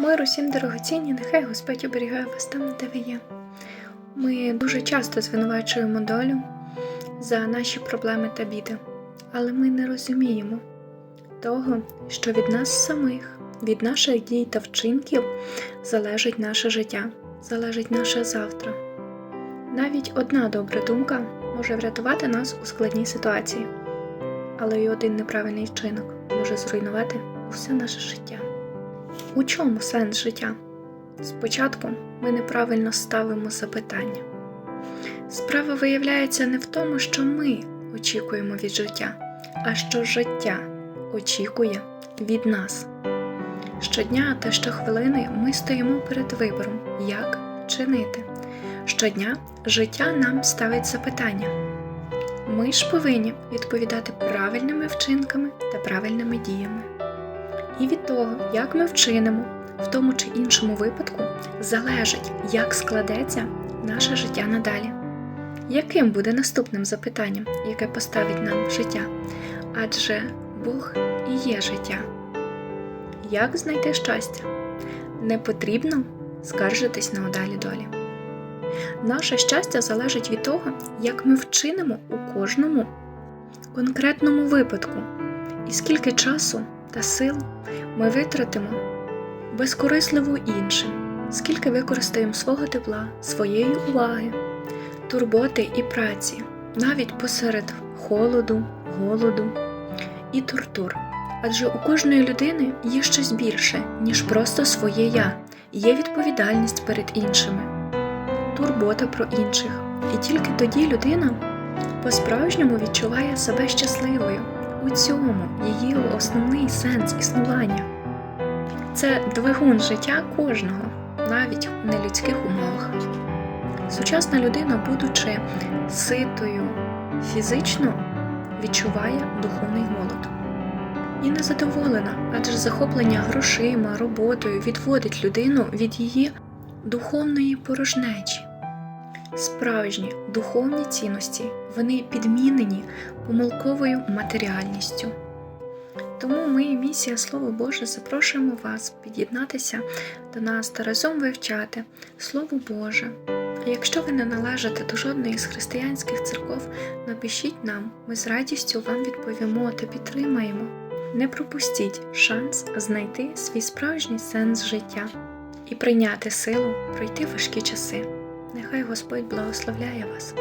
Мир усім дорогоцінні, нехай Господь оберігає вас там, де ви є. Ми дуже часто звинувачуємо долю за наші проблеми та біди, але ми не розуміємо того, що від нас самих, від наших дій та вчинків залежить наше життя, залежить наше завтра. Навіть одна добра думка може врятувати нас у складній ситуації, але й один неправильний вчинок може зруйнувати усе наше життя. У чому сенс життя? Спочатку ми неправильно ставимо запитання. Справа виявляється не в тому, що ми очікуємо від життя, а що життя очікує від нас. Щодня та щохвилини ми стоїмо перед вибором, як чинити. Щодня життя нам ставить запитання. Ми ж повинні відповідати правильними вчинками та правильними діями. І від того, як ми вчинимо в тому чи іншому випадку, залежить, як складеться наше життя надалі. Яким буде наступним запитанням, яке поставить нам життя? Адже Бог і є життя. Як знайти щастя? Не потрібно скаржитись на удалі долі. Наше щастя залежить від того, як ми вчинимо у кожному конкретному випадку, і скільки часу та сил ми витратимо безкорисливо іншим, скільки використаємо свого тепла, своєї уваги, турботи і праці, навіть посеред холоду, голоду і тортур. Адже у кожної людини є щось більше, ніж просто своє я, є відповідальність перед іншими, турбота про інших. І тільки тоді людина по-справжньому відчуває себе щасливою. У цьому її основний сенс існування. Це двигун життя кожного, навіть у нелюдських умовах. Сучасна людина, будучи ситою фізично, відчуває духовний голод. І незадоволена, адже захоплення грошима, роботою відводить людину від її духовної порожнечі. Справжні духовні цінності вони підмінені помилковою матеріальністю. Тому ми, місія Слово Боже, запрошуємо вас під'єднатися до нас та разом вивчати Слово Боже. Якщо ви не належите до жодної з християнських церков, напишіть нам, ми з радістю вам відповімо та підтримаємо. Не пропустіть шанс знайти свій справжній сенс життя і прийняти силу пройти важкі часи. Нехай Господь благословляє вас.